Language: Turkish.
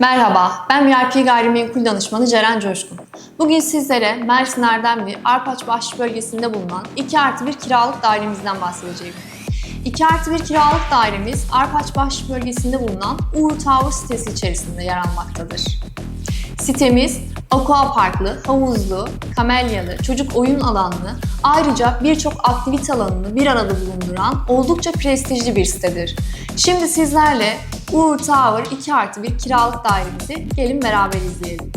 Merhaba, ben VIP Gayrimenkul Danışmanı Ceren Coşkun. Bugün sizlere Mersin Erdemli, Arpaç Bahçe bölgesinde bulunan 2 artı 1 kiralık dairemizden bahsedeceğim. 2 artı 1 kiralık dairemiz Arpaç Bahçe bölgesinde bulunan Uğur Tower sitesi içerisinde yer almaktadır. Sitemiz aqua parklı, havuzlu, kamelyalı, çocuk oyun alanlı, ayrıca birçok aktivite alanını bir arada bulunduran oldukça prestijli bir sitedir. Şimdi sizlerle Uğur Tower 2 artı bir kiralık dairemizi gelin beraber izleyelim.